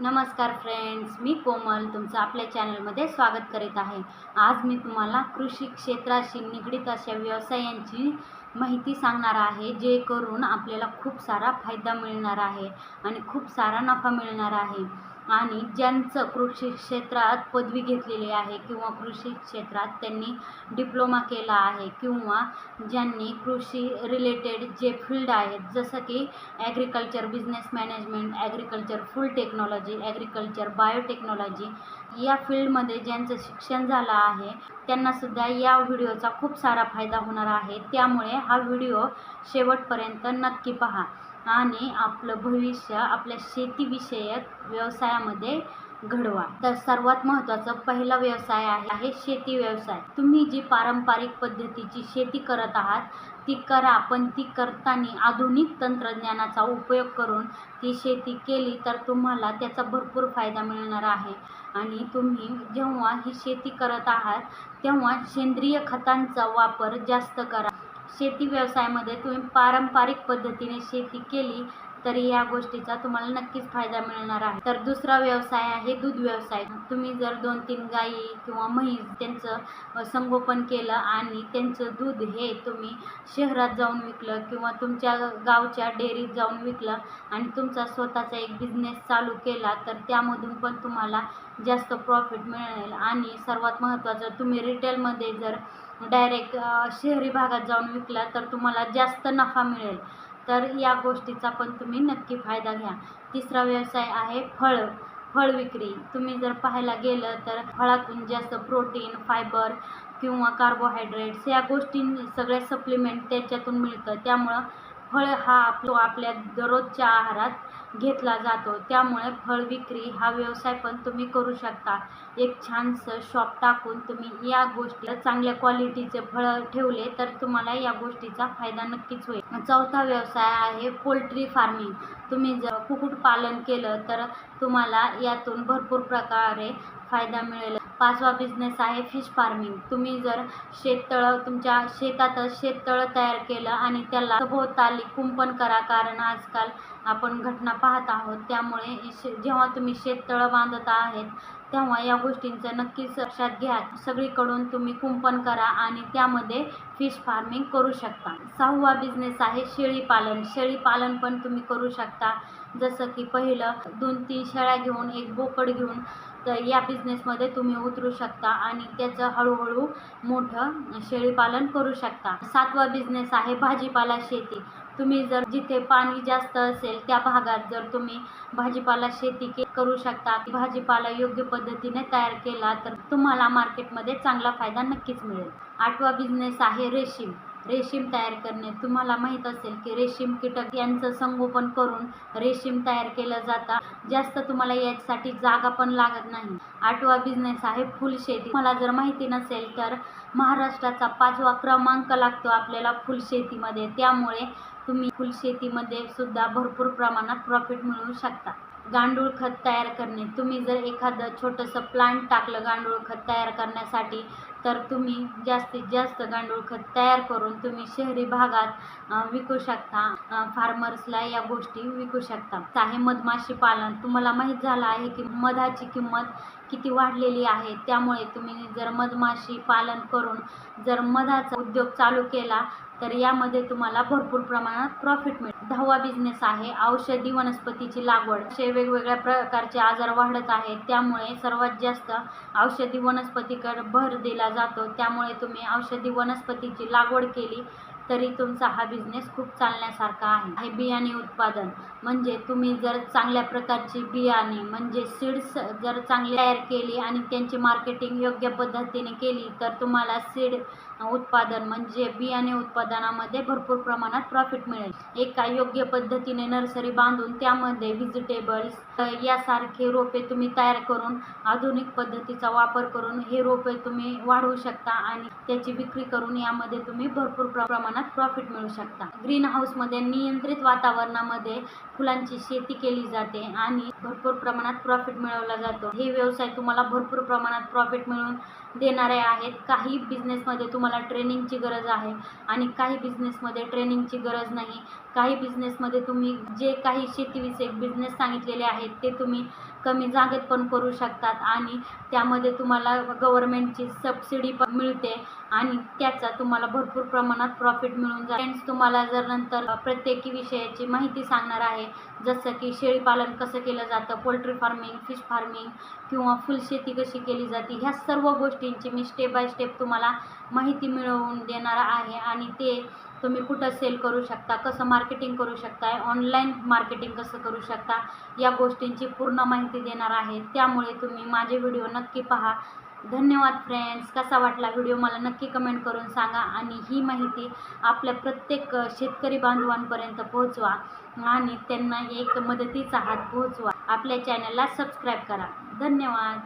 नमस्कार फ्रेंड्स मी कोमल तुमचं आपल्या चॅनलमध्ये स्वागत करीत आहे. आज मी तुम्हाला कृषी क्षेत्राशी निगडीत अशा व्यवसायांची माहिती सांगणार आहे जे करून आपल्याला खूप सारा फायदा मिळणार आहे आणि खूप सारा नफा मिळणार आहे. आणि ज्यांचं कृषी क्षेत्रात पदवी घेतलेली आहे किंवा कृषी क्षेत्रात त्यांनी डिप्लोमा केला आहे किंवा ज्यांनी कृषी रिलेटेड जे फील्ड आहेत जसं की agriculture business management agriculture full technology agriculture biotechnology या फील्डमध्ये ज्यांचं शिक्षण झालं आहे त्यांनासुद्धा या व्हिडिओचा खूप सारा फायदा होणार आहे. त्यामुळे हा व्हिडिओ शेवटपर्यंत नक्की पहा. आणि आपलं भविष्य आपल्या शेतीविषयक व्यवसायामध्ये घडवा. तर सर्वात महत्त्वाचा पहिला व्यवसाय आहे आहे शेती व्यवसाय. तुम्ही जी पारंपरिक पद्धतीची शेती करत आहात ती करा पण ती करताना आधुनिक तंत्रज्ञानाचा उपयोग करून ती शेती केली तर तुम्हाला त्याचा भरपूर फायदा मिळणार आहे. आणि तुम्ही जेव्हा ही शेती करत आहात तेव्हा सेंद्रिय खतांचा वापर जास्त करा. शेती व्यवसायामध्ये तुम्ही पारंपरिक पद्धतीने शेती केली तर या गोष्टीचा तुम्हाला नक्कीच फायदा मिळणार आहे. तर दुसरा व्यवसाय आहे दूध व्यवसाय. तुम्ही जर दोन तीन गायी किंवा म्हैस त्यांचं संगोपन केलं आणि त्यांचं दूध हे तुम्ही शहरात जाऊन विकलं किंवा तुमच्या गावच्या डेअरीत जाऊन विकलं आणि तुमचा स्वतःचा एक बिझनेस चालू केला तर त्यामधून पण तुम्हाला जास्त प्रॉफिट मिळेल. आणि सर्वात महत्त्वाचं तुम्ही रिटेलमध्ये जर डायरेक्ट शहरी भागात जाऊन विकला तर तुम्हाला जास्त नफा मिळेल. तर या गोष्टीचा पण तुम्ही नक्की फायदा घ्या. तिसरा व्यवसाय आहे फळ फळ विक्री. तुम्ही जर पाहायला गेलं तर फळातून जास्त प्रोटीन फायबर किंवा कार्बोहायड्रेट्स या गोष्टी सगळ्या सप्लिमेंट त्याच्यातून मिळतं. त्यामुळं फळ हा आपलो आपल्या दररोजच्या आहारात घेतला जातो. त्यामुळे फळ विक्री हा व्यवसाय पण तुम्ही करू शकता. एक छानसं शॉप टाकून तुम्ही या गोष्टी चांगल्या क्वालिटीचे फळं ठेवले तर तुम्हाला या गोष्टीचा फायदा नक्कीच होईल. चौथा व्यवसाय आहे पोल्ट्री फार्मिंग तुम्ही जर कुक्कुटपालन केलं तर तुम्हाला यातून भरपूर प्रकारे फायदा मिळेल. पाचवा बिझनेस आहे फिश फार्मिंग तुम्ही जर शेततळं तुमच्या शेतातच शेततळं तयार केलं आणि त्याला सभोवताली कुंपण करा कारण आजकाल आपण घटना पाहत आहोत. त्यामुळे शे जेव्हा तुम्ही शेततळं बांधत आहेत तेव्हा या गोष्टींचं नक्कीच लक्षात घ्या. सगळीकडून तुम्ही कुंपण करा आणि त्यामध्ये फिश फार्मिंग करू शकता. सहावा बिझनेस आहे शेळीपालन. शेळीपालन पण तुम्ही करू शकता. जसं की पहिलं दोन तीन शेळ्या घेऊन एक बोकड घेऊन तर या बिझनेसमध्ये तुम्ही उतरू शकता आणि त्याचं हळूहळू मोठं शेळीपालन करू शकता. सातवा बिझनेस आहे भाजीपाला शेती. तुम्ही जर जिथे पाणी जास्त असेल त्या भागात जर तुम्ही भाजीपाला शेती के करू शकता भाजीपाला योग्य पद्धतीने तयार केला तर तुम्हाला मार्केटमध्ये चांगला फायदा नक्कीच मिळेल. आठवा बिझनेस आहे रेशीम. रेशीम तयार करणे. तुम्हाला माहीत असेल की रेशीम कीटक यांचं संगोपन करून रेशीम तयार केलं जातं. जास्त तुम्हाला यासाठी जागा पण लागत नाही. आठवा बिझनेस आहे फुलशेती मला जर माहिती नसेल तर महाराष्ट्राचा पाचवा क्रमांक लागतो आपल्याला फुलशेतीमध्ये त्यामुळे तुम्ही फुलशेतीमध्ये सुद्धा भरपूर प्रमाणात प्रॉफिट मिळवू शकता. गांडूळ खत तयार करणे. तुम्ही जर एखादं छोटंसं प्लांट टाकलं गांडूळ खत तयार करण्यासाठी तर तुम्ही जास्तीत जास्त गांडूळ खत तयार करून तुम्ही शहरी भागात विकू शकता. फार्मर्सला या गोष्टी विकू शकता. आहे मधमाशी पालन तुम्हाला माहीत झालं आहे की मधाची किंमत किती वाढलेली आहे. त्यामुळे तुम्ही जर मधमाशी पालन करून जर मधाचा उद्योग चालू केला तर यामध्ये तुम्हाला भरपूर प्रमाणात प्रॉफिट मिळेल. दहावा बिझनेस आहे औषधी वनस्पतीची लागवड. असे वेगवेगळ्या प्रकारचे आजार वाढत आहेत त्यामुळे सर्वात जास्त औषधी वनस्पतीकडे भर दिला जातो. त्यामुळे तुम्ही औषधी वनस्पतीची लागवड केली तरी तुमचा हा बिझनेस खूप चालण्यासारखा आहे. हे बियाणे उत्पादन म्हणजे तुम्ही जर चांगल्या प्रकारची बियाणे म्हणजे सीड्स जर चांगली तयार केली आणि त्यांची मार्केटिंग योग्य पद्धतीने केली तर तुम्हाला सीड उत्पादन म्हणजे बियाणे उत्पादनामध्ये भरपूर प्रमाणात प्रॉफिट मिळेल. एका योग्य पद्धतीने नर्सरी बांधून त्यामध्ये व्हेजिटेबल्स यासारखे रोपे तुम्ही तयार करून आधुनिक पद्धतीचा वापर करून हे रोपे तुम्ही वाढवू शकता आणि त्याची विक्री करून यामध्ये तुम्ही भरपूर प्रमाणात प्रॉफिट मिळू शकता. ग्रीन हाऊसमध्ये नियंत्रित वातावरणामध्ये फुलांची शेती केली जाते आणि भरपूर प्रमाणात प्रॉफिट मिळवला जातो. हे व्यवसाय तुम्हाला भरपूर प्रमाणात प्रॉफिट मिळवून देणारे आहेत. काही बिझनेसमध्ये तुम्हाला ट्रेनिंगची गरज आहे आणि काही बिझनेसमध्ये ट्रेनिंगची गरज नाही. काही बिझनेसमध्ये तुम्ही जे काही शेतीविषयक बिझनेस सांगितलेले आहेत ते तुम्ही कमी जागेत पण करू शकतात आणि त्यामध्ये तुम्हाला गव्हर्मेंटची सबसिडी पण मिळते आणि त्याचा तुम्हाला भरपूर प्रमाणात प्रॉफिट मिळून जाईल फ्रेंड्स तुम्हाला जर नंतर प्रत्येकी विषयाची माहिती सांगणार आहे जसं की शेळीपालन कसं केलं जातं पोल्ट्री फार्मिंग फिश फार्मिंग किंवा फुलशेती कशी केली जाते ह्या सर्व गोष्टींची मी स्टेप बाय स्टेप तुम्हाला माहिती मिळवून देणार आहे आणि ते तुम्ही कुठं सेल करू शकता कसं मार्केटिंग करू शकताय ऑनलाईन मार्केटिंग कसं करू शकता या गोष्टींची पूर्ण माहिती देणार आहे. त्यामुळे तुम्ही माझे व्हिडिओ नक्की पहा. धन्यवाद फ्रेंड्स कसा वाटला व्हिडिओ मला नक्की कमेंट करून सांगा आणि ही माहिती आपल्या प्रत्येक शेतकरी बांधवांपर्यंत पोहोचवा आणि त्यांना एक मदतीचा हात पोहोचवा. आपल्या चॅनलला सबस्क्राईब करा. धन्यवाद.